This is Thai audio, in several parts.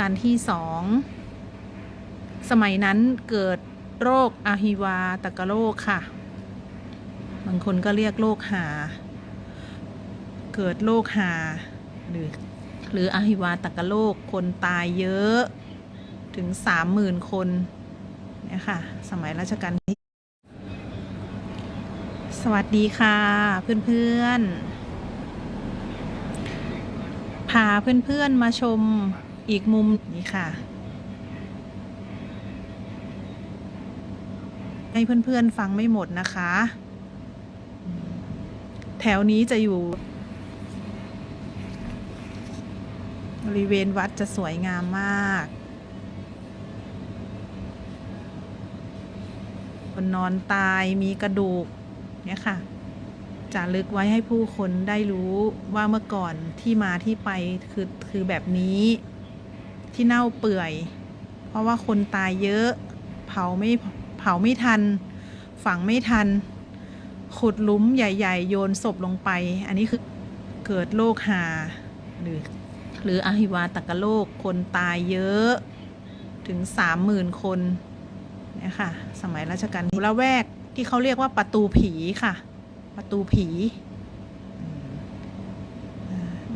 การที่สองสมัยนั้นเกิดโรคอาฮิวาตกโรคค่ะ บางคนก็เรียกโรคหา เกิดโรคหา หรือ หรืออาฮิวาตกโรคคนตายเยอะถึงสามหมื่นคนเนี่ยค่ะ สมัยรัชกาลที่ สวัสดีค่ะ เพื่อนๆพาเพื่อนๆมาชม อีกมุมนี้ค่ะ ให้เพื่อนๆฟังไม่หมดนะคะ แถวนี้จะอยู่ บริเวณวัดจะสวยงามมาก คนนอนตายมีกระดูกเนี่ยค่ะจารึกไว้ให้ผู้คนได้รู้ว่าเมื่อก่อนที่มาที่ไปคือคือแบบนี้ ที่เน่าเปื่อย เพราะว่าคนตายเยอะ เผาไม่เผาไม่ทัน ฝังไม่ทัน ขุดหลุมใหญ่ ๆ โยนศพลงไป อันนี้คือเกิดโรคหาหรือหรืออหิวาตกโรคคนตายเยอะถึงสามหมื่นคนเนี่ยค่ะ สมัยรัชกาลที่ละแวกที่เขาเรียกว่าประตูผีค่ะ ประตูผี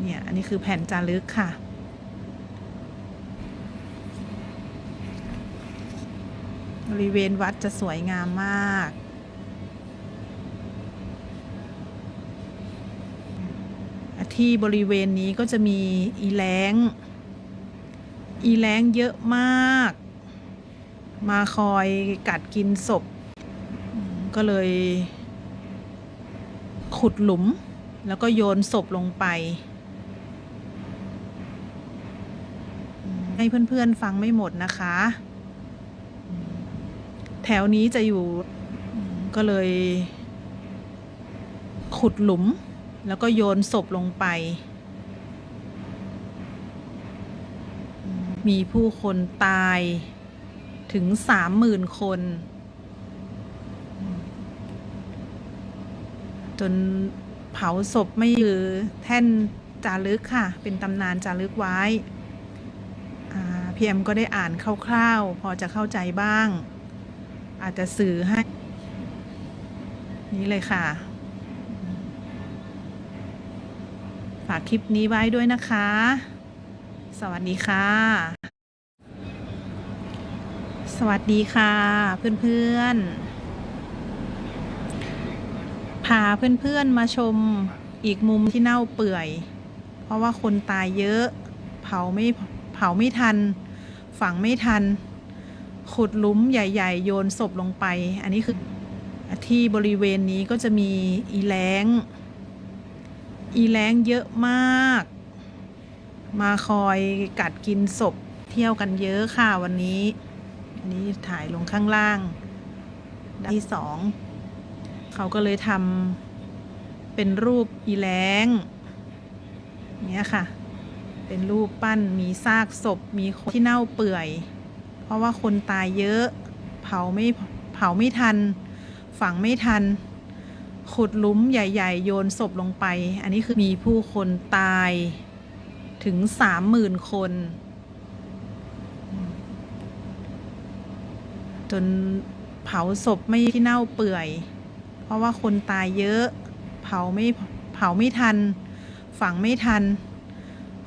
เนี่ย อันนี้คือแผ่นจารึกค่ะ บริเวณวัดจะสวยงามมาก ที่บริเวณนี้ก็จะมีอีแล้งอีแล้งเยอะมาก มาคอยกัดกินศพ ก็เลย ขุดหลุม แล้วก็โยนศพลงไป ให้เพื่อนๆฟังไม่หมดนะคะ แถวนี้จะอยู่ก็เลย ขุดหลุม แล้วก็โยนศพลงไป มีผู้คนตายถึงสามหมื่นคน จนเผาศพไม่ยือแท่นจารึกค่ะ เป็นตำนานจารึกไว้พีเอ็มก็ได้อ่านคร่าวๆ พอจะเข้าใจบ้าง อาจจะสื่อให้ นี่เลยค่ะ ฝากคลิปนี้ไว้ด้วยนะคะ สวัสดีค่ะ สวัสดีค่ะ เพื่อนๆ พาเพื่อนๆมาชมอีกมุมที่เน่าเปื่อย เพราะว่าคนตายเยอะ เผาไม่เผาไม่ทัน ฝังไม่ทัน ขุดหลุมใหญ่ ๆ โยนศพลงไป อันนี้คือที่บริเวณนี้ก็จะมีอีแล้งอีแล้งเยอะมาก มาคอยกัดกินศพเที่ยวกันเยอะค่ะวันนี้ อันนี้ถ่ายลงข้างล่างที่สองเขาก็เลยทำเป็นรูปอีแล้งเนี้ยค่ะ เป็นรูปปั้นมีซากศพมีคนที่เน่าเปื่อย เพราะว่าคนตายเยอะ เผาไม่เผาไม่ทัน ฝังไม่ทัน ขุดหลุมใหญ่ ๆ โยนศพลงไป อันนี้คือมีผู้คนตายถึงสามหมื่นคน จนเผาศพไม่ที่เน่าเปื่อย เพราะว่าคนตายเยอะ เผาไม่เผาไม่ทัน ฝังไม่ทัน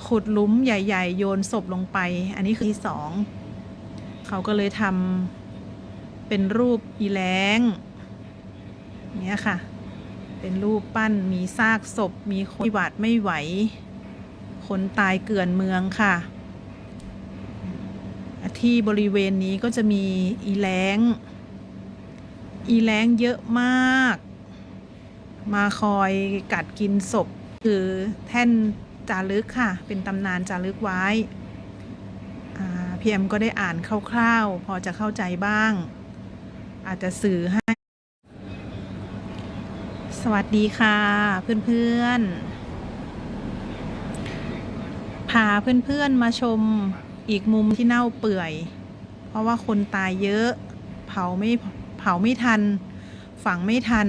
ขุดหลุมใหญ่ ๆ โยนศพลงไป อันนี้คือที่สอง เขาก็เลยทำเป็นรูปอีแล้งเนี้ยค่ะ เป็นรูปปั้นมีซากศพ มีคนหวาดไม่ไหว คนตายเกลื่อนเมืองค่ะ ที่บริเวณนี้ก็จะมีอีแล้งอีแล้งเยอะมาก มาคอยกัดกินศพ คือแท่นจารึกค่ะ เป็นตำนานจารึกไว้ พีเอ็มก็ได้อ่านคร่าวๆ พอจะเข้าใจบ้าง อาจจะสื่อให้ สวัสดีค่ะ เพื่อนๆ พาเพื่อนๆมาชมอีกมุมที่เน่าเปื่อย เพราะว่าคนตายเยอะ เผาไม่เผาไม่ทัน ฝังไม่ทัน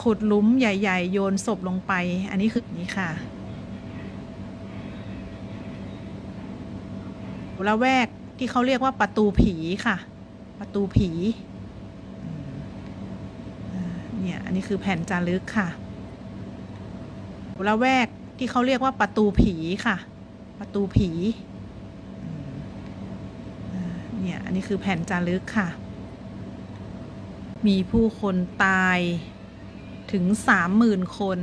ขุดหลุมใหญ่ ๆ โยนศพลงไป อันนี้คือนี่ค่ะ ละแวกที่เขาเรียกว่าประตูผีค่ะ ประตูผีเนี่ยอันนี้คือแผ่นจารึกค่ะละแวกที่เขาเรียกว่าประตูผีค่ะ ประตูผีเนี่ยอันนี้คือแผ่นจารึกค่ะ มีผู้คนตายถึงสามหมื่นคน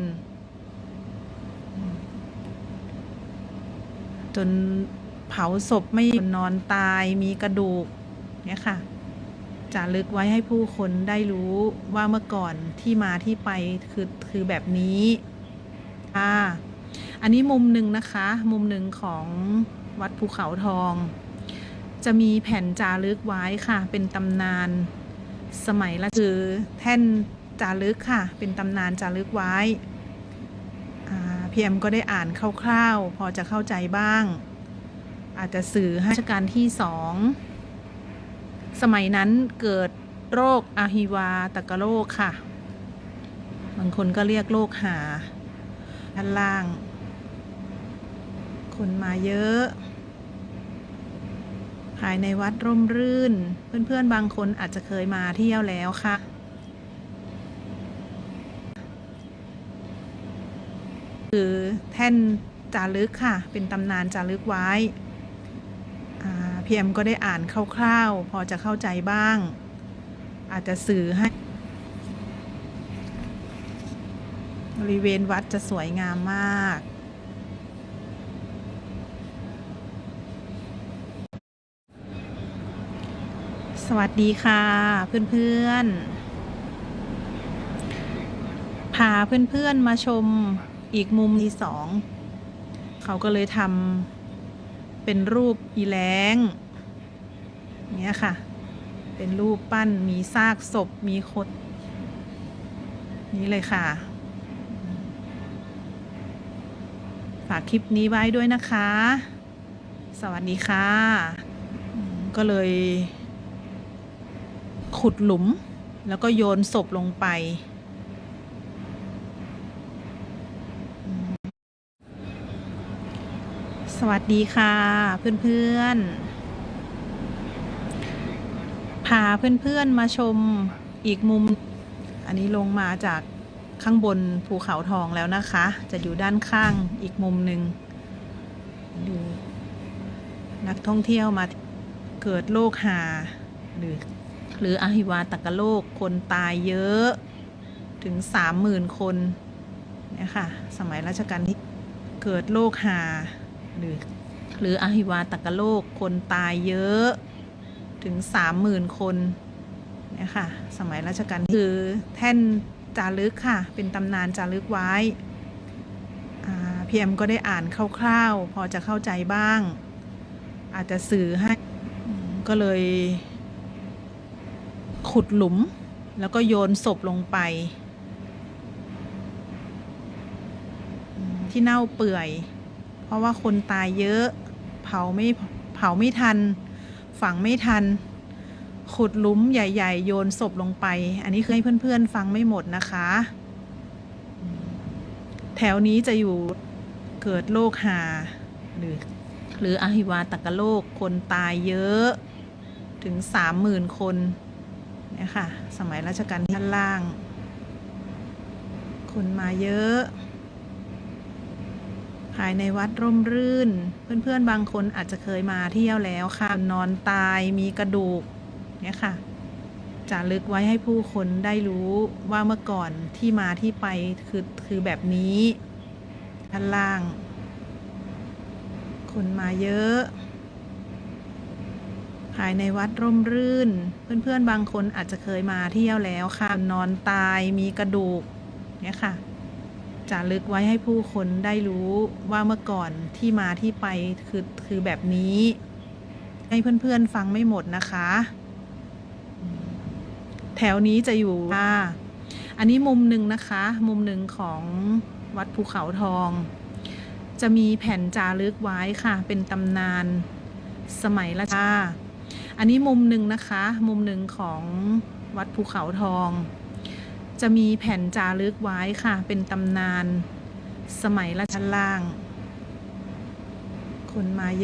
จน เผาศพไม่นอนตายมีกระดูกเนี่ยค่ะจารึกไว้ให้ผู้คนได้รู้ว่าเมื่อก่อนที่มาที่ไปคือคือแบบนี้ค่ะอันนี้มุมหนึ่งนะคะ มุมหนึ่งของวัดภูเขาทอง จะมีแผ่นจารึกไว้ค่ะ เป็นตำนานสมัยละคือแท่นจารึกค่ะ เป็นตำนานจารึกไว้พีเอ็มก็ได้อ่านคร่าวๆ พอจะเข้าใจบ้าง อาจจะสื่อให้ราชการที่สองสมัยนั้นเกิดโรคอาฮิวาตกโรคค่ะ บางคนก็เรียกโรคหาด้านล่าง คนมาเยอะ ภายในวัดร่มรื่น เพื่อนๆ บางคนอาจจะเคยมาเที่ยวแล้วค่ะคือแท่นจารึกค่ะ เป็นตำนานจารึกไว้ พีเอ็มก็ได้อ่านคร่าวๆ พอจะเข้าใจบ้าง อาจจะสื่อให้บริเวณวัดจะสวยงามมาก สวัสดีค่ะเพื่อนๆ พาเพื่อนๆมาชมอีกมุมที่สอง เขาก็เลยทำ เป็นรูปอีแรงเนี้ยค่ะ เป็นรูปปั้นมีซากศพมีคดนี้เลยค่ะ ฝากคลิปนี้ไว้ด้วยนะคะ สวัสดีค่ะ ก็เลย ขุดหลุมแล้วก็โยนศพลงไป สวัสดีค่ะ เพื่อนๆ พาเพื่อนๆมาชมอีกมุม อันนี้ลงมาจากข้างบนภูเขาทองแล้วนะคะ จะอยู่ด้านข้างอีกมุมหนึ่งดูนักท่องเที่ยวมาเกิดโรคหา หรือ หรืออหิวาตกโรคคนตายเยอะถึงสามหมื่นคนเนี่ยค่ะ สมัยรัชกาลที่เกิดโรคหา หรือหรืออหิวาตกโรคคนตายเยอะถึงสามหมื่นคนเนี่ยค่ะ สมัยรัชกาลคือแท่นจารึกค่ะ เป็นตำนานจารึกไว้พีเอ็มก็ได้อ่านคร่าวๆ พอจะเข้าใจบ้าง อาจจะสื่อให้ก็เลย ขุดหลุม แล้วก็โยนศพลงไป ที่เน่าเปื่อย เพราะว่าคนตายเยอะ เผาไม่เผาไม่ทัน ฝังไม่ทัน ขุดหลุมใหญ่ ๆ โยนศพลงไป อันนี้คือให้เพื่อนๆ ฟังไม่หมดนะคะ แถวนี้จะอยู่เกิดโรคหาหรือหรืออหิวาตกโรคคนตายเยอะถึงสามหมื่นคนเนี่ยค่ะ สมัยรัชกาลที่ด้านล่าง คนมาเยอะ ภายในวัดร่มรื่น เพื่อนๆบางคนอาจจะเคยมาเที่ยวแล้วค่ะนอนตายมีกระดูกเนี่ยค่ะจารึกไว้ให้ผู้คนได้รู้ว่าเมื่อก่อนที่มาที่ไปคือคือแบบนี้ด้านล่าง คนมาเยอะ ภายในวัดร่มรื่น เพื่อนๆบางคนอาจจะเคยมาเที่ยวแล้วค่ะนอนตายมีกระดูกเนี่ยค่ะ จารึกไว้ให้ผู้คนได้รู้ว่าเมื่อก่อนที่มาที่ไปคือคือแบบนี้ ให้เพื่อนๆฟังไม่หมดนะคะ แถวนี้จะอยู่ค่ะอันนี้มุมหนึ่งนะคะ มุมหนึ่งของวัดภูเขาทอง จะมีแผ่นจารึกไว้ค่ะ เป็นตำนานสมัยรัชกาอันนี้มุมหนึ่งนะคะ มุมหนึ่งของวัดภูเขาทอง จะมีแผ่นจารึกไว้ค่ะ เป็นตำนาน สมัยรัชกาลล่าง คนมาเยอะ